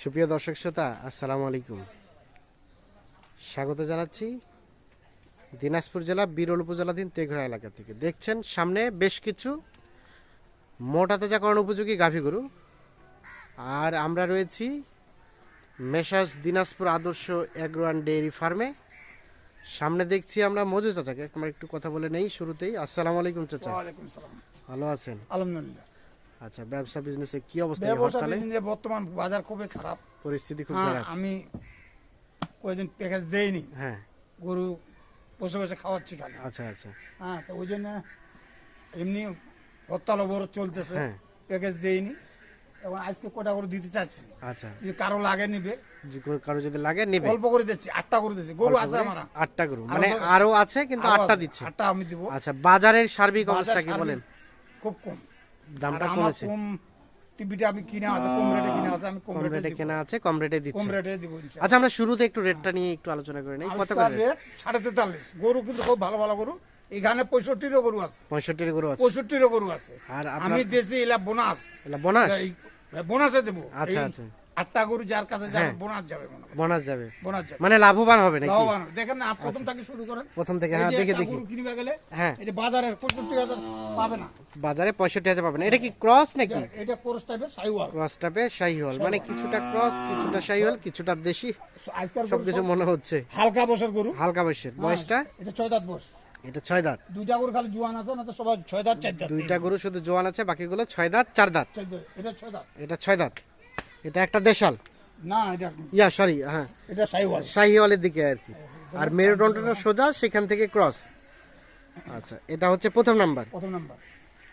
সুপ্রিয় দর্শক শ্রোতা আসসালামু আলাইকুম। স্বাগত জানাচ্ছি দিনাজপুর জেলা বিরল উপজেলাধীন তেঘরা এলাকা থেকে। দেখছেন সামনে বেশ কিছু মোটা তাজাকরণ উপযোগী গাভী গরু। আর আমরা রয়েছি মেসাজ দিনাজপুর আদর্শ অ্যাগ্রো অ্যান্ড ডেয়ারি ফার্মে। সামনে দেখছি আমরা মজু চাচাকে। আমরা একটু কথা বলে নেই শুরুতেই। আসসালামু আলাইকুম চাচা। ভালো আছেন? আলহামদুলিল্লাহ। আচ্ছা ব্যবসা বিজনেসে কি অবস্থা ব্যবসা এ বর্তমান বাজার খুবই খারাপ। পরিস্থিতি খুব হ্যাঁ খারাপ। আমি কয়েকদিন প্যাকেজ দেইনি। হ্যাঁ। গরু বসে বসে খাওয়াচ্ছি খালি। আচ্ছা আচ্ছা। হ্যাঁ তো ওই জন্য এমনি হরতাল অবরোধ চলতেছে। হ্যাঁ। প্যাকেজ দেইনি। এবং আজকে কটা করে দিতে চাচ্ছি? আচ্ছা। যদি কারও লাগে নিবে। কারও যদি লাগে নেবে। অল্প করে দিচ্ছি আটটা করে দিচ্ছি। গরু আছে আমার। আটটা গরু। মানে আরো- আরও আছে কিন্তু আটটা দিচ্ছে। আটটা আমি দিব। আচ্ছা বাজারের সার্বিক অবস্থা কি বলেন? খুব কম। দামটা কমেছে। টিভিটা আমি কিনা আছে কম রেটে কিনা আছে আমি কম রেটে কেনা আছে কম রেটে কম রেটে দিব আচ্ছা আমরা শুরুতে একটু রেটটা নিয়ে একটু আলোচনা করে নেই। কত করে? রেট সাড়ে তেতাল্লিশ। গরু কিন্তু খুব ভালো ভালো গরু। এখানে পঁয়ষট্টিরও গরু আছে। পঁয়ষট্টির গরু আছে। পঁয়ষট্টিরও গরু আছে। আর আমি দেশি এলা বোনাস। এলা বোনাস? বোনাসে দেবো। আচ্ছা, আচ্ছা। আটটা গরু যার কাছে যাবে হ্যাঁ। বোনাস যাবে বোনাস যাবে। বোনাস যাবে। মানে লাভবান হবে নাকি? লাভবান দেখেন না প্রথম থেকে শুরু করেন। প্রথম থেকে হ্যাঁ দেখে দেখি। গরু কিনবে গেলে হ্যাঁ। এটা বাজারে পঁয়ষট্টি হাজার পাবে না। বাজারে এটা কি ক্রস নাকি? এটা- কোর্স টাইপের সাইওয়াল। ক্রস টাপে শাহিওয়াল মানে কিছুটা ক্রস কিছুটা শাহিওয়াল কিছুটা দেশি আজকাল সবকিছু মনে হচ্ছে। হালকা বছর গরু। হালকা বয়সের বয়সটা? এটা ছয় দাঁত বয়স। এটা ছয় দাঁত। দুইটা গরু খালি জোয়ান আছে না তো সবাই ছয় দাঁত চার দাঁত। দুইটা গরু শুধু জোয়ান আছে বাকিগুলো ছয় দাঁত। চার দাঁত। এটা ছয় দাঁত। এটা ছয় দাঁত। এটা একটা দেশাল? না এটা ইয়া সরি হ্যাঁ। এটা সাইওয়াল। শাহিওয়ালের দিকে আর কি। আর মেরুদণ্ডটা সোজা সেখান থেকে ক্রস আচ্ছা এটা হচ্ছে প্রথম নাম্বার প্রথম নাম্বার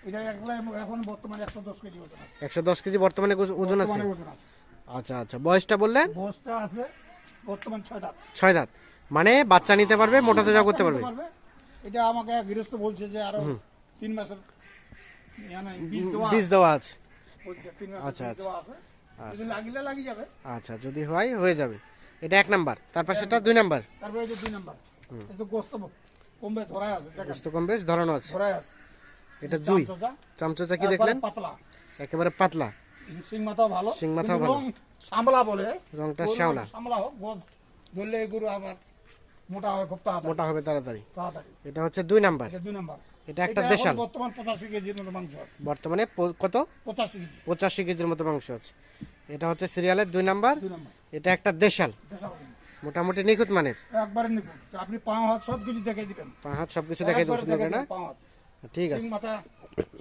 এটা একলা এখন বর্তমানে একশো দশ কেজি ওজন আছে। একশো দশ কেজি বর্তমানে ওজন আছে? আচ্ছা আচ্ছা বয়সটা বললেন? বস্তা আছে বর্তমান ছয় দাঁত। ছয় দাঁত। মানে বাচ্চা নিতে পারবে মোটা তাজা করতে পারবে। এটা আমাকে গৃহস্থ বলছে যে আরও তিন মাসের ইয়ানে বীজ দেওয়া আছে। আচ্ছা, আছে। যদি লাগিলে লাগি যাবে। আচ্ছা যদি হয় হয়ে যাবে। এটা এক নাম্বার। তারপর সেটা দুই নাম্বার। তারপরে এই যে দুই নাম্বার। গোস্ত কমবে ধরায় আছে গোস্ত কম বেশ ধরানো আছে। ধরায় আছে। এটা দুই। চামচা, চামচা কি দেখলেন? পাতলা। একেবারে পাতলা। সিং মাথাও ভালো। মাথাও ভালো। সামলা বলে। রংটা শ্যাওলা সামলা হোক গোস ধরলে গরু আবার মোটা হয় খুব তাড়াতাড়ি। মোটা হবে তাড়াতাড়ি। তাড়াতাড়ি। এটা হচ্ছে দুই নাম্বার। এটা দুই নাম্বার। এটা একটা দেশাল। বর্তমান পঁচাশি কেজির মতো মাংস আছে। বর্তমানে কত? পঁচাশি কেজি। পঁচাশি কেজির মতো মাংস আছে। এটা হচ্ছে সিরিয়ালের দুই নাম্বার। এটা একটা দেশাল। মোটামুটি নিখুঁত মানের। একবারে নিপুণ আপনি পাঁচ হাত সব কিছু দেখে দিবেন। পা হাত সবকিছু দেখাই একবারে দেবো সুন্দর না? দিবেন, পাঁচ ঠিক সিং আছে মাথা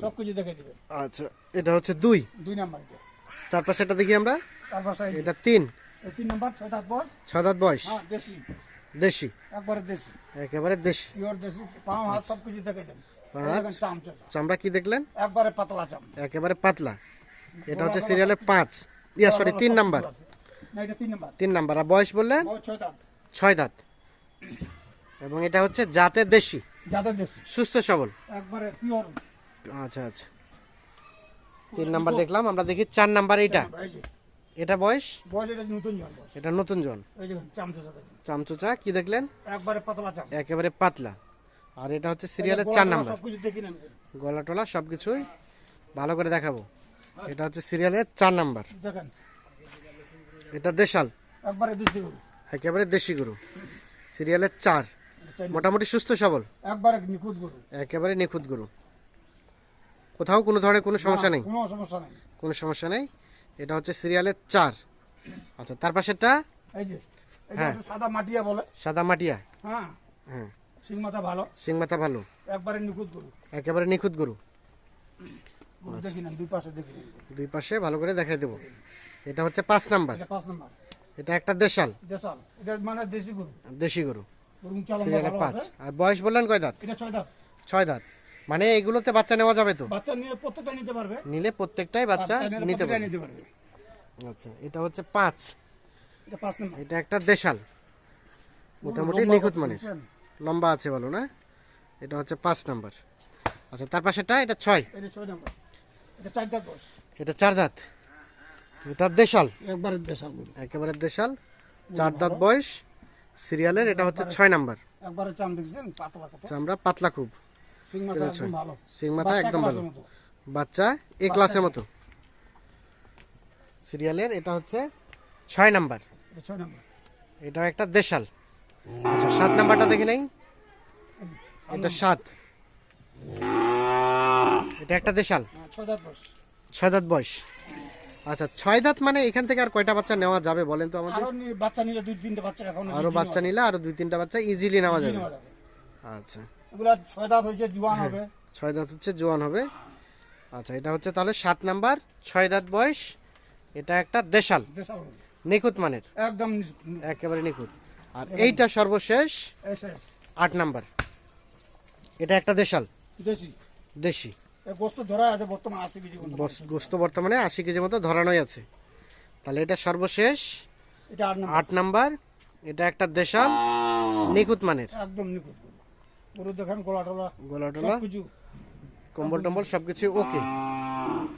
সব কিছু দেখে দিবেন। আচ্ছা এটা হচ্ছে দুই। দুই নাম্বার তারপর সেটা দেখি আমরা। তারপর এটা তিন। তিন নাম্বার ছয় দাঁত বয়স। ছয় দাঁত বয়স। হ্যাঁ দেশি। দেশি। একবারে দেশি। একেবারে দেশি। পিওর দেশি পাঁচ হাত সব কিছু দেখে দেন। চামড়া কি দেখলেন? একবারে পাতলা চাম একেবারে পাতলা। এটা হচ্ছে সিরিয়ালের পাঁচ। ইয়া সরি তিন নাম্বার। তিন নাম্বার। আর বয়স বললেন? ছয় দাঁত। এবং এটা হচ্ছে জাতের দেশি। সুস্থ সবল। আচ্ছা আচ্ছা। তিন নাম্বার দেখলাম আমরা দেখি চার নাম্বার এটা। এটা বয়স? এটা নতুন দেখেন। চামচুচা কি দেখলেন? একবারে পাতলা একেবারে পাতলা। আর এটা হচ্ছে সিরিয়ালের চার নাম্বার গলা টলা সব কিছুই ভালো করে দেখাবো। এটা হচ্ছে সিরিয়ালের চার নাম্বার এটা দেশাল। একবারে দেশি গরু। সিরিয়ালের চার। মোটামুটি সুস্থ সবল। একবারে নিখুঁত একেবারে নিখুঁত গরু। কোথাও কোনো ধরনের কোনো সমস্যা নেই? কোনো সমস্যা নেই। এটা হচ্ছে সিরিয়ালের চার। আচ্ছা তার পাশেরটা? হ্যাঁ। সাদা মাটিয়া বলে। সাদা মাটিয়া। হ্যাঁ। হ্যাঁ। সিং মাথা ভালো। সিং মাথা ভালো। একবারে নিখুঁত গরু। একেবারে নিখুঁত গরু। দেখি দুই পাশে দেখি। দুই পাশে ভালো করে দেখাই দেবো। এটা হচ্ছে পাঁচ নাম্বার। এটা পাঁচ নাম্বার। এটা একটা দেশাল। দেশাল। এটা মানে দেশি গরু। দেশি গরু। পাঁচ। আর বয়স বললেন কয় দাঁত? এটা ছয় দাঁত। ছয় দাঁত। মানে এগুলোতে বাচ্চা নেওয়া যাবে তো? বাচ্চা নিয়ে প্রত্যেকটা নিতে পারবে। নিলে প্রত্যেকটাই বাচ্চা নিতে পারবে। আচ্ছা এটা হচ্ছে পাঁচ। এটা পাঁচ নাম্বার। এটা একটা দেশাল। মোটামুটি নিখুঁত মানে? লম্বা আছে বলো না? এটা হচ্ছে পাঁচ নাম্বার। আচ্ছা তার পাশেটা এটা ছয়? এটা ছয় নাম্বার। এটা চার দাঁত এটা দেশাল? একবারে দেশাল একেবারে দেশাল। চার দাঁত বয়স। সিরিয়ালের এটা হচ্ছে ছয় নাম্বার। একবারে চাম দেখছেন? পাতলা চামড়া খুব। সিং মাথা একদম ভালো। বাচ্চা একদম ভালো। বাচ্চা এ ক্লাসের মতো। সিরিয়ালের এটা হচ্ছে ছয় নাম্বার। এটা ছয় নম্বর। এটাও একটা দেশাল। আচ্ছা সাত নাম্বারটা দেখে নেই? এটা সাত। এটা একটা দেশাল। হ্যাঁ, ছয় দাঁত বয়স। আচ্ছা ছয় দাঁত মানে এখান থেকে আর কয়টা বাচ্চা নেওয়া যাবে বলেন তো আমাদের? বাচ্চা নিলে দুই তিনটে বাচ্চা এখন আরও বাচ্চা নিলে আরও দুই তিনটা বাচ্চা ইজিলি নেওয়া যাবে। আচ্ছা। এগুলা ছয় দাঁত হয়েছে জুয়ান হবে। ছয় দাঁত হচ্ছে জোয়ান হবে। আচ্ছা এটা হচ্ছে তাহলে সাত নাম্বার ছয় দাঁত বয়স। এটা একটা দেশাল। দেশাল। নিখুঁত মানের। একদম একেবারে নিখুঁত। আর এইটা সর্বশেষ আট নাম্বার। এটা একটা দেশাল। দেশি। দেশি। গোস্ত বর্তমানে আশি কেজি মতো। ধরানোই আছে। তাহলে এটা সর্বশেষ এটা আট নম্বর। এটা একটা দেশাল নিখুঁত মানের। একদম নিখুঁত। পুরো দেখেন কম্বল টম্বল সবকিছু ওকে।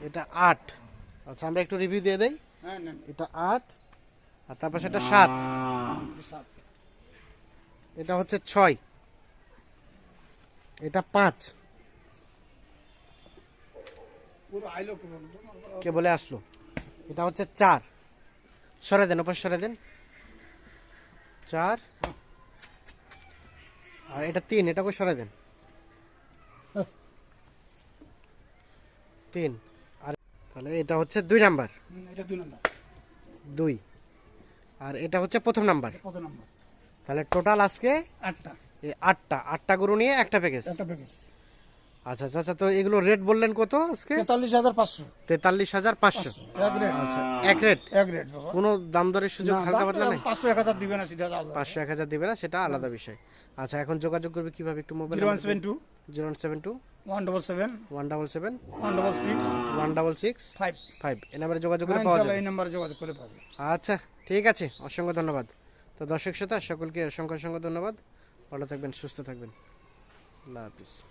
এটা আট। আচ্ছা আমরা একটু রিভিউ দিয়ে দেই। হ্যাঁ এটা আট আর তারপর সেটা সাত। এটা হচ্ছে ছয়। এটা পাঁচ। কি বলে আসলো? এটা হচ্ছে চার। সরে দেন ওপর সরে দেন। চার। আর এটা তিন এটা করে সরে দেন? তিন। আর তাহলে এটা হচ্ছে দুই নাম্বার। এটা দুই নম্বর। দুই। আর এটা হচ্ছে প্রথম নাম্বার। তাহলে টোটাল আজকে আটটা। এই আটটা। আটটা গরু নিয়ে একটা প্যাকেজ একটা প্যাকেজ আচ্ছা আচ্ছা আচ্ছা তো এগুলো রেট বললেন কত আজকে? তেতাল্লিশ হাজার পাঁচশো। তেতাল্লিশ হাজার পাঁচশো। এক রেট আচ্ছা। এক রেট এক কোনো দাম দরের সুযোগ হালকা পাতলা নেই? পাঁচশো এক হাজার দিবে না সিধা পাঁচশো এক হাজার দিবে না সেটা আলাদা বিষয়। আচ্ছা এখন যোগাযোগ করবে কীভাবে একটু mobile zero one seven two. Zero seven two? One double seven. One double seven? One double six. One double six? Five. Five. এ নাম্বারে যোগাযোগ করে হ্যাঁ, পাওয়া যাবে। এই নাম্বারে যোগাযোগ করে পাবে আচ্ছা। ঠিক আছে, অসংখ্য ধন্যবাদ। তো দর্শক শ্রোতা সকলকে অসংখ্য অসংখ্য ধন্যবাদ। ভালো থাকবেন, সুস্থ থাকবেন। আল্লাহ হাফিজ।